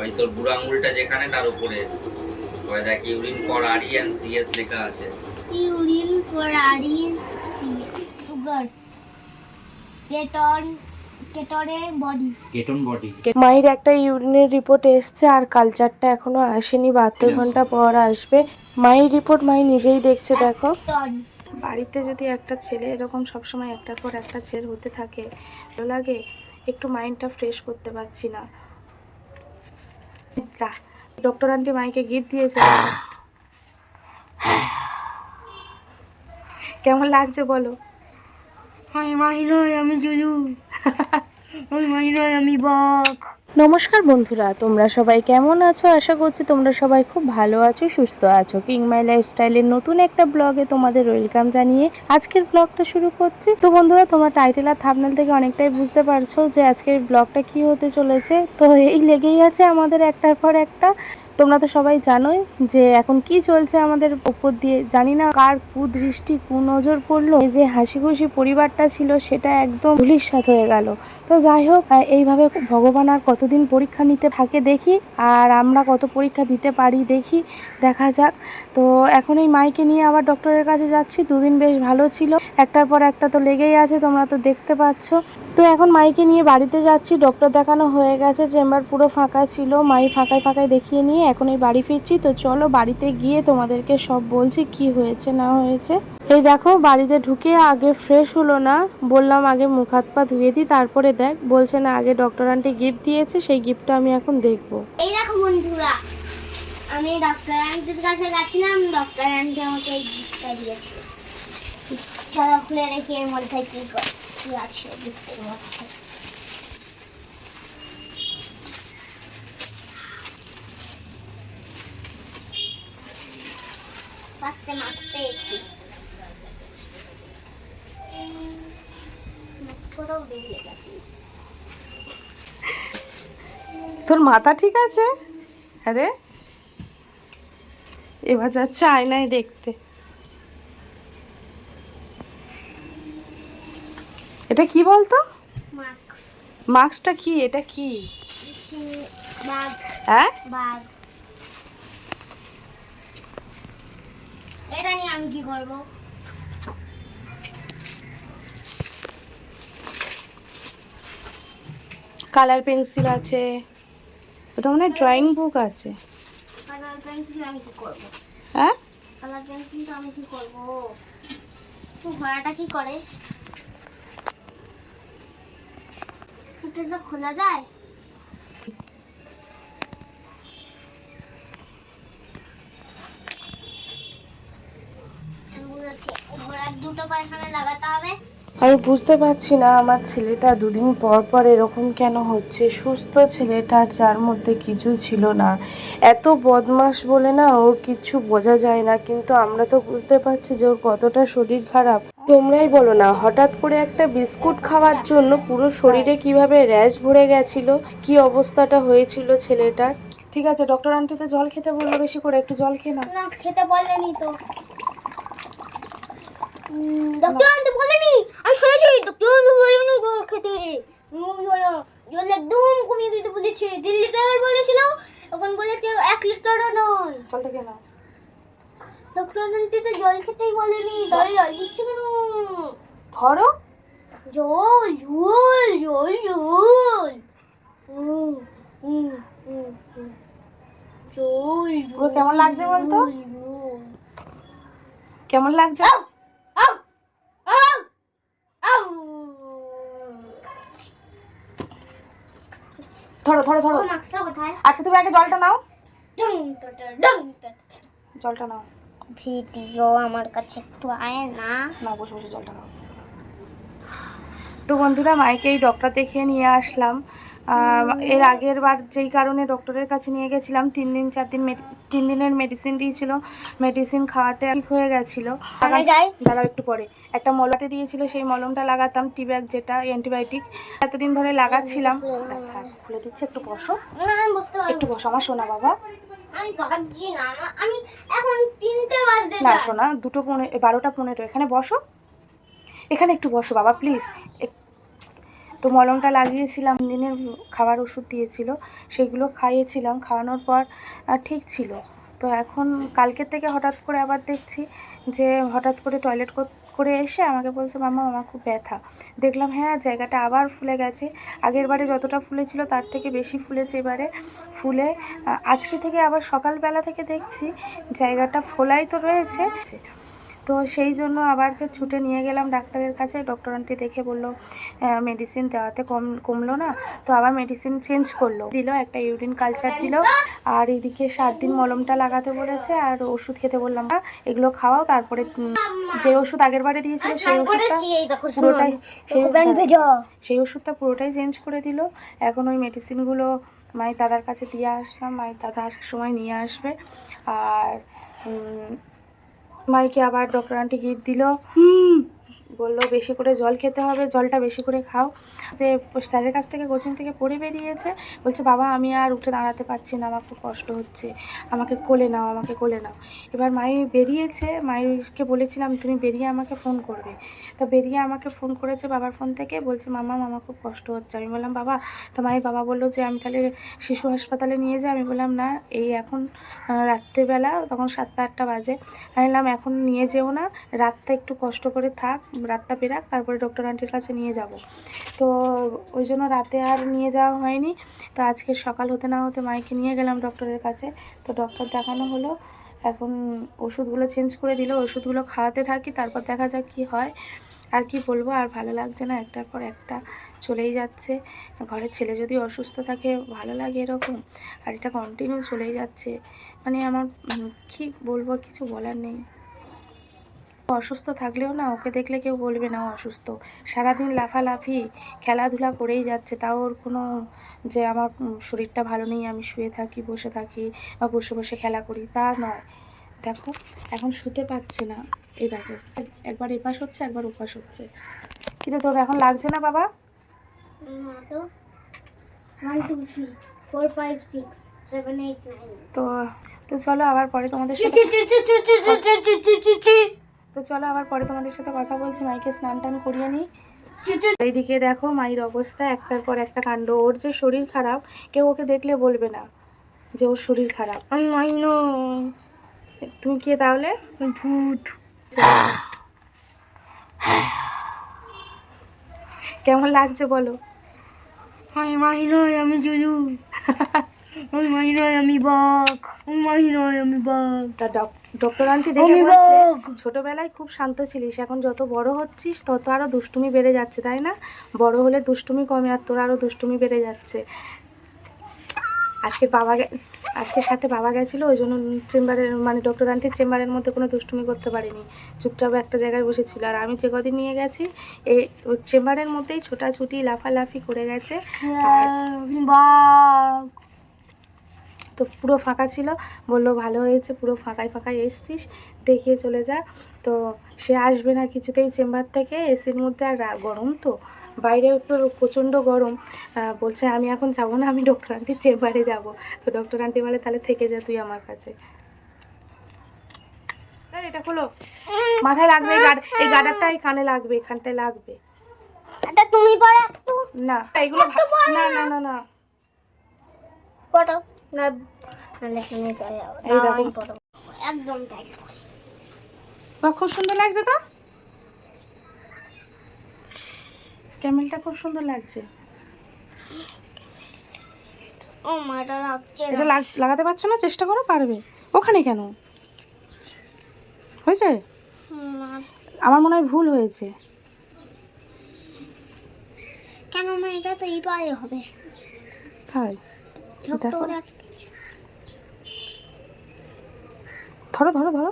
ওই তোর বুড়ো আঙুলটা যেখানে তার উপরে। ওই দেখ urine for RE and CS লেখা আছে। RE sugar keton ketone body ketone body মায়ের একটা ইউরিনের রিপোর্ট এসছে আর কালচারটা এখনও আসেনি বাহাত্তর ঘণ্টা পর আসবে। মায়ের রিপোর্ট মাই নিজেই দেখছে দেখো। বাড়িতে যদি একটা ছেলে এরকম সবসময় একটার পর একটা ছেলে হতে থাকে ভালো লাগে একটু মাইন্ডটা ফ্রেশ করতে পারছি না। ডক্টর আন্টি মাইকে গিফট দিয়েছে। কেমন লাগছে বলো? আমি মাই নয় আমি জুজু আমি মাহি নয় আমি বক। নমস্কার বন্ধুরা, তোমরা সবাই কেমন আছো? আশা করছি তোমরা সবাই খুব ভালো আছো, সুস্থ আছো। কিং মাই লাইফস্টাইলের নতুন একটা ব্লগে তোমাদের ওয়েলকাম জানিয়ে আজকের ব্লগটা শুরু করছি। তো বন্ধুরা, তোমরা টাইটেল আর থাবনেল থেকে অনেকটাই বুঝতে পারছ যে আজকের ব্লগটা কি হতে চলেছে। তো এই লেগেই আছে আমাদের একটার পর একটা। তোমরা তো সবাই জানোই যে এখন কি চলছে আমাদের উপর দিয়ে। জানি না কার কুদৃষ্টি কুনজর পড়ল। এই যে হাসি খুশি পরিবারটা ছিল, সেটা একদম ধুলিস্বাদ হয়ে গেল। তো যাই হোক এইভাবে ভগবান আর কতদিন পরীক্ষা নিতে থাকে দেখি, আর আমরা কত পরীক্ষা দিতে পারি দেখি, দেখা যাক। তো এখন এই মাইকে নিয়ে আবার ডক্টরের কাছে যাচ্ছি, দুদিন বেশ ভালো ছিল। একটার পর একটা তো লেগেই আছে, তোমরা তো দেখতে পাচ্ছ। তো এখন মাইকে নিয়ে বাড়িতে যাচ্ছি, ডক্টর দেখানো হয়ে গেছে, চেম্বার পুরো ফাঁকা ছিল, মাই ফাঁকায় ফাঁকায় দেখিয়ে নিয়ে এখন এই বাড়ি ফিরছি। তো চলো বাড়িতে গিয়ে তোমাদেরকে সব বলছি, কি হয়েছে, না হয়েছে। এই দেখো, বাড়িতে ঢুকে আগে ফ্রেশ হলো না। বললাম, আগে মুখ হাত পা ধুয়ে দিই, তারপরে দেখ। বলছে, না, আগে ডক্টর আন্টি গিফট দিয়েছে, সেই গিফটটা আমি এখন দেখব। এই দেখো বন্ধুরা, আমি ডক্টর আন্টির কাছে গেছিলাম ডক্টর আন্টি আমাকে এই গিফটটা দিয়েছে। চলো, খুলে দেখি এর মধ্যে কি ক- আছে গিফটের মধ্যে। মাস্ক পেয়েছি। করেও বেরিয়ে গেছি। তোর মাথা ঠিক আছে? আরে এবার যাচ্ছে আয়নায় দেখতে। এটা কি বলতো? মাস্কটা কি? এটা কি? হ্যাঁ? এটা নিয়ে আমি কি করব? কালার পেন্সিল আছে। ওটা মনে হয় ড্রয়িং বুক আছে। কালার পেন্সিল আমি কি করব? হ্যাঁ? কালার পেন্সিল তো আমি কি করব? তো ঘোড়াটা কি করে? এটা খোলা যায়। ঘোড়ার দুটো পায়খানা লাগাতে হবে। আমি বুঝতে পারছি না, আমার ছেলেটা দুদিন পর পর এরকম কেন হচ্ছে? সুস্থ ছেলেটার যার মধ্যে কিছু ছিল না। এত বদমাস বলে না ওর কিচ্ছু বোঝা যায় না, কিন্তু আমরা তো বুঝতে পারছি যে ওর কতটা শরীর খারাপ। তোমরাই বলো না, হঠাৎ করে একটা বিস্কুট খাওয়ার জন্য পুরো শরীরে কীভাবে র্যাশ ভরে গেছিল? কি অবস্থাটা হয়েছিল ছেলেটার? ঠিক আছে ডক্টর আন্টি তো জল খেতে বলল, বেশি করে একটু জল খেয়ে না, খেতে বলেনি তো। ডক্টর আনতে বলেনি আমি শুনেছি ডক্টর বলেনি জল খেতে জল একদম কমিয়ে দিতে বলেছে তিন লিটার বলেছিল এখন বলেছে এক লিটারও নয় জলটা ডক্টর আন্টি তো জল খেতেই বলেনি তাহলে জল দিচ্ছে কেন ধরো জল জল জল জল। জল কেমন লাগছে বলতো? কেমন লাগছে ধরো ধরো ধরো? আচ্ছা তুমি আগে জলটা নাও। জলটা নাও। ভিডিও আমার কাছে একটু আয় না। না বসে বসে জলটা নাও। তো বন্ধুরা মাইকে এই ডক্টর দেখে নিয়ে আসলাম। এর আগের বার যেই কারণে ডক্টরের কাছে নিয়ে গেছিলাম তিন দিন চার দিন তিন দিনের মেডিসিন দিয়েছিল। মেডিসিন খাওয়াতে ঠিক হয়ে গেছিল। দাঁড়াও একটু পরে। একটা মলাতে দিয়েছিল সেই মলমটা লাগাতাম টি ব্যাগ যেটা অ্যান্টিবায়োটিক এতদিন ধরে লাগাচ্ছিলাম। হ্যাঁ, খুলে দিচ্ছি একটু বসো। একটু বসো আমার শোনা বাবা। না শোনা দুটো পনেরো বারোটা পনেরো এখানে বসো। এখানে একটু বসো বাবা প্লিজ তো মলমটা লাগিয়েছিলাম, দিনের খাবার ওষুধ দিয়েছিল, সেগুলো খাইয়েছিলাম, খাওয়ানোর পর ঠিক ছিল। তো এখন কালকের থেকে হঠাৎ করে আবার দেখছি যে হঠাৎ করে টয়লেট করে এসে আমাকে বলছে, মামা, আমার খুব ব্যথা। দেখলাম হ্যাঁ জায়গাটা আবার ফুলে গেছে। আগের বারে যতটা ফুলেছিল তার থেকে বেশি ফুলেছে এবারে। ফুলে আজকে থেকে আবার সকালবেলা থেকে দেখছি জায়গাটা ফোলাই তো রয়েছে। তো সেই জন্য আবার ফের ছুটে নিয়ে গেলাম ডাক্তারের কাছে। ডক্টর আন্টি দেখে বলল মেডিসিন দেওয়াতে কম কমলো না। তো আবার মেডিসিন চেঞ্জ করল। দিল একটা ইউরিন কালচার দিল। আর এদিকে সাত দিন মলমটা লাগাতে বলেছে আর ওষুধ খেতে বললাম না এগুলো খাওয়াও তারপরে যে ওষুধ আগের বারে দিয়েছিল সেই ওষুধটা পুরোটাই সেই ওষুধটা পুরোটাই চেঞ্জ করে দিল। এখন ওই মেডিসিনগুলো মায়ের দাদার কাছে দিয়ে আসলাম মায়ের দাদা আসার সময় নিয়ে আসবে। আর মাইকে আবার ডক্টর আন্টি গিফট দিল। বলল, বেশি করে জল খেতে হবে, জলটা বেশি করে খাও। যে স্যারের কাছ থেকে কোচিং থেকে পড়ে বেরিয়েছে। বলছে, বাবা, আমি আর উঠে দাঁড়াতে পারছি না, আমার খুব কষ্ট হচ্ছে। আমাকে কোলে নাও, আমাকে কোলে নাও। এবার মাই বেরিয়েছে। মাইকে বলেছিলাম, তুমি বেরিয়ে আমাকে ফোন করবে। তো বেরিয়ে আমাকে ফোন করেছে বাবার ফোন থেকে। বলছে, মামা মামা খুব কষ্ট হচ্ছে। আমি বললাম, বাবা, তো মায়ের বাবা বলল যে, আমি তাহলে শিশু হাসপাতালে নিয়ে যাই। আমি বললাম, না, এই এখন রাত্রেবেলা, তখন সাতটা আটটা বাজে। আমি বললাম, এখন নিয়ে যেও না, রাতটা একটু কষ্ট করে থাক। রাতটা পেরাক তারপরে ডক্টর আন্টির কাছে নিয়ে যাব। তো ওই জন্য রাতে আর নিয়ে যাওয়া হয়নি। তো আজকে সকাল হতে না হতে মাইকে নিয়ে গেলাম ডক্টরের কাছে। তো ডক্টর দেখানো হলো। এখন ওষুধগুলো চেঞ্জ করে দিল। ওষুধগুলো খাওয়াতে থাকি, তারপর দেখা যাক কি হয়। আর কি বলব, আর ভালো লাগছে না। একটার পর একটা চলেই যাচ্ছে। ঘরের ছেলে যদি অসুস্থ থাকে, ভালো লাগে এরকম। আর এটা কন্টিনিউ চলেই যাচ্ছে। মানে আমার কি বলব, কিছু বলার নেই। অসুস্থ থাকলেও না ওকে দেখলে কেউ বলবে না অসুস্থ সারাদিন লাফালাফি খেলাধুলা করেই যাচ্ছে তাও ওর কোনো যে আমার শরীরটা ভালো নেই আমি শুয়ে থাকি বসে থাকি বা বসে বসে খেলা করি তা নয় দেখো এখন শুতে পাচ্ছে না এই দেখো একবার এপাশ হচ্ছে একবার ওপাশ হচ্ছে কিরে তোর এখন লাগছে না বাবা তো তো চলো আবার পরে তোমাদের সাথে তো চলো আবার পরে তোমাদের সাথে কথা বলছি মাইকে স্নান টান করিয়ে নিই। এইদিকে দেখো মায়ের অবস্থা একটার পর একটা কাণ্ড। ওর যে শরীর খারাপ কেউ ওকে দেখলে বলবে না যে ওর শরীর খারাপ। তুমি কে তাহলে? ভূত। কেমন লাগছে বলো? আমি মাইনো আমি জুজু। আমি মাইনো আমি বক আমি মাইনো আমি বক তা ডক্টর আন্টি দেখে বলছে ছোটবেলায় খুব শান্ত ছিলিস এখন যত বড় হচ্ছিস তত আরও দুষ্টুমি বেড়ে যাচ্ছে তাই না? বড় হলে দুষ্টুমি কমে আর তোর আরও দুষ্টুমি বেড়ে যাচ্ছে। আজকে বাবা আজকের সাথে বাবা গেছিল ওই জন্য চেম্বারের মানে ডক্টর আন্টির চেম্বারের মধ্যে কোনো দুষ্টুমি করতে পারিনি। চুপচাপ একটা জায়গায় বসেছিল। আর আমি যে কদিন নিয়ে গেছি এই ওই চেম্বারের মধ্যেই ছোটাছুটি লাফালাফি করে গেছে। বক তো পুরো ফাঁকা ছিল। বলল ভালো হয়েছে পুরো ফাঁকায় ফাঁকায় এসছিস দেখিয়ে চলে যা। তো সে আসবে না কিছুতেই চেম্বার থেকে এসির মধ্যে আর গরম তো। বাইরে প্রচণ্ড গরম। বলছে আমি এখন যাব না আমি ডক্টর আন্টির চেম্বারে যাব। তো ডক্টর আন্টি বলে তাহলে থেকে যা তুই আমার কাছে। এটা খোলো। মাথায় লাগবে এই এই গাডারটা এই কানে লাগবে এখানটায় লাগবে। এটা তুমি পড়ে একটু। না এগুলো না। না না না। পড়ো। না একদম বা খুব সুন্দর লাগছে তো? ক্যামেলটা খুব সুন্দর লাগছে। ও মাটা লাগছে এটা লাগ- লাগাতে পারছ না? চেষ্টা করো পারবে। ওখানে কেন? হয়েছে? আমার মনে হয় ভুল হয়েছে। কেন এটা তো এই পায়ে হবে। তাই। দেখো। করে আটকে। ধরো ধরো ধরো।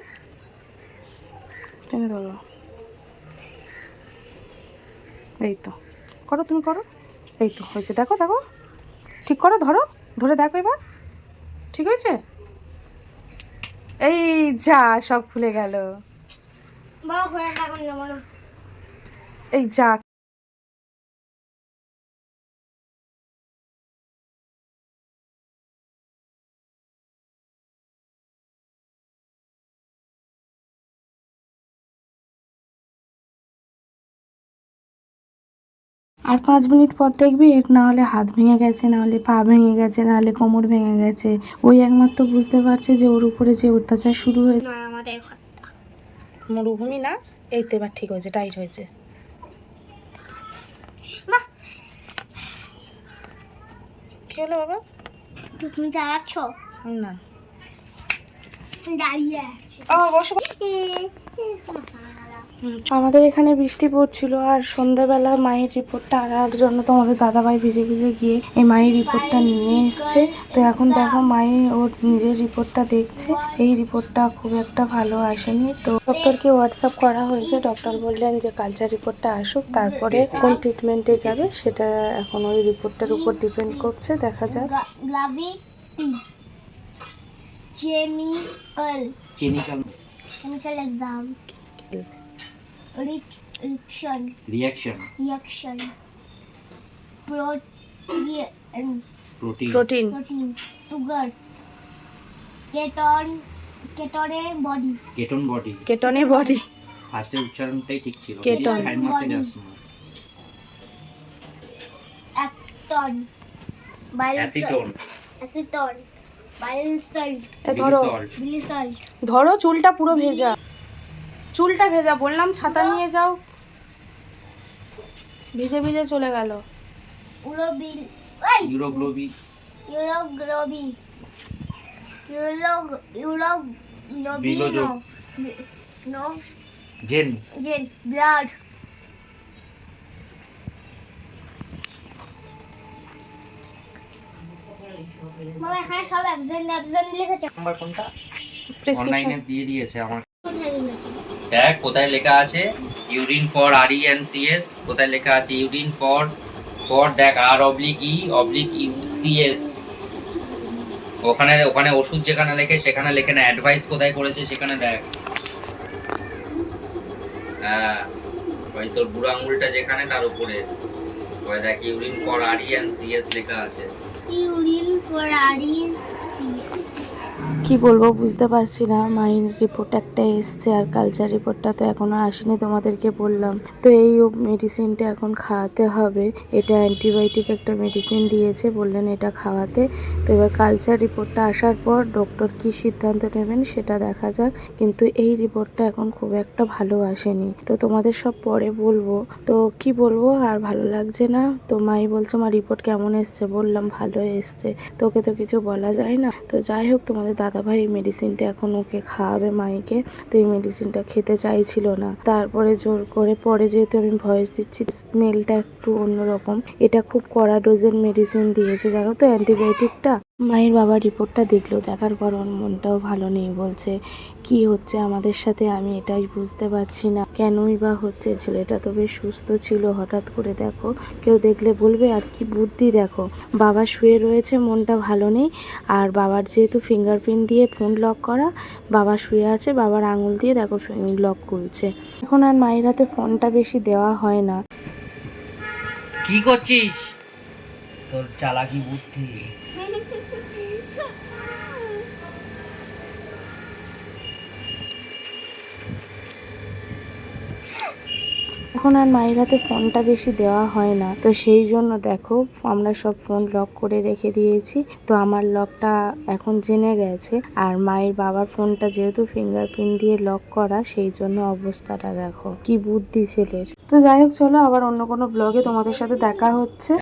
টেনে ধরো। এই তো। করো তুমি করো। এই তো হয়েছে। দেখো দেখো। ঠিক করো ধরো। ধরে দেখো এবার। ঠিক হয়েছে? এই যা সব খুলে গেল। এই যা আর পাঁচ মিনিট পর দেখবি এর না হলে হাত ভেঙে গেছে না হলে পা ভেঙে গেছে না হলে কোমর ভেঙে গেছে। ওই একমাত্র বুঝতে পারছে যে ওর উপরে যে অত্যাচার শুরু হয়েছে মরুভূমি না? এই তো এবার ঠিক হয়েছে টাইট হয়েছে। কি হলো বাবা? তুমি চালাচ্ছ না। দাঁড়িয়ে আছে। ও বসো। আমাদের এখানে বৃষ্টি পড়ছিল আর সন্ধ্যাবেলা মায়ের রিপোর্টটা আনার জন্য তোমাদের দাদাভাই ভিজে ভিজে গিয়ে এই মায়ের রিপোর্টটা নিয়ে এসছে। তো এখন দেখো মায়ে ওর নিজের রিপোর্টটা দেখছে। এই রিপোর্টটা খুব একটা ভালো আসেনি। তো ডক্টরকে হোয়াটসঅ্যাপ করা হয়েছে। ডক্টর বললেন যে কালচার রিপোর্টটা আসুক তারপরে কোন ট্রিটমেন্টে যাবে সেটা এখন ওই রিপোর্টটার উপর ডিপেন্ড করছে দেখা যাক। Chemical chemical exam Re- reaction reaction protein protein protein protein sugar keton ketone body ketone body কেটনে body ফার্স্টের উচ্চারণটাই ঠিক ছিল কেটন। সাইড মারতে যাস না acton bile acetone bile salt এ ধরো bile salt ধরো চুলটা পুরো ভেজা চুলটা ভেজা বললাম ছাতা নিয়ে যাও। ভিজে ভিজে চলে গেল। ইউরোগ্লোবি. জেন. এখানে সব অ্যাবসেন্ট অ্যাবসেন্ট লিখেছে। নাম্বার কোনটা? অনলাইনে দিয়ে দিয়েছে আমার। দেখ, কোথায় লেখা আছে? Urine for R E and C S কোথায় লেখা আছে? ইউরিন ফর ফর দেখ R oblique E oblique U C S ওখানে ওখানে ওষুধ যেখানে লেখে, সেখানে লেখে না অ্যাডভাইস কোথায় করেছে সেখানে দেখ। হ্যাঁ ওই তোর বুড়ো আঙুলটা যেখানে, তার উপরে। ওই দেখ urine for R E and C S লেখা আছে। ইউরিন ফর আরি কি বলব বুঝতে পারছি না। মাইন রিপোর্ট একটা এসছে আর কালচার রিপোর্টটা তো এখনও আসেনি তোমাদেরকে বললাম। তো এই মেডিসিনটা এখন খাওয়াতে হবে। এটা অ্যান্টিবায়োটিক একটা মেডিসিন দিয়েছে, বললেন এটা খাওয়াতে। তো এবার কালচার রিপোর্টটা আসার পর ডক্টর কি সিদ্ধান্ত নেবেন সেটা দেখা যাক। কিন্তু এই রিপোর্টটা এখন খুব একটা ভালো আসেনি। তো তোমাদের সব পরে বলব। তো কি বলব আর ভালো লাগছে না? তো মাই বলছে আমার রিপোর্ট কেমন এসছে? বললাম, ভালো এসছে। তোকে তো কিছু বলা যায় না। তো যাই হোক, তোমাদের দাদাভাই এই মেডিসিনটা এখন ওকে খাওয়াবে মাইকে তো এই মেডিসিনটা খেতে চাইছিল না। তারপরে জোর করে, পরে যেহেতু আমি ভয়েস দিচ্ছি স্মেলটা একটু অন্যরকম। এটা খুব কড়া ডোজের মেডিসিন দিয়েছে, জানো তো অ্যান্টিবায়োটিকটা মায়ের বাবা রিপোর্টটা দেখল দেখার পর ওর মনটাও ভালো নেই। বলছে, কি হচ্ছে আমাদের সাথে? আমি এটাই বুঝতে পারছি না। কেনই বা হচ্ছে? ছেলেটা তো বেশ সুস্থ ছিল, হঠাৎ করে দেখো, কেউ দেখলে বলবে, আর কি বুদ্ধি দেখো। বাবা শুয়ে রয়েছে, মনটা ভালো নেই। আর বাবার যেহেতু ফিঙ্গারপ্রিন্ট দিয়ে ফোন লক করা, বাবা শুয়ে আছে, বাবার আঙুল দিয়ে দেখো লক খুলছে। এখন আর মায়ের হাতে ফোনটা বেশি দেওয়া হয় না। কি করছিস? তোর চালাকি বুদ্ধি। এখন আর মায়ের হাতে ফোনটা বেশি দেওয়া হয় না। তো সেই জন্য দেখো, আমরা সব ফোন লক করে রেখে দিয়েছি। তো আমার লকটা এখন জেনে গেছে। আর মায়ের বাবার ফোনটা যেহেতু ফিঙ্গারপ্রিন্ট দিয়ে লক করা, সেই জন্য অবস্থাটা দেখো। কি বুদ্ধি ছেলের। তো যাই হোক, চলো আবার অন্য কোনো ব্লগে তোমাদের সাথে দেখা হচ্ছে।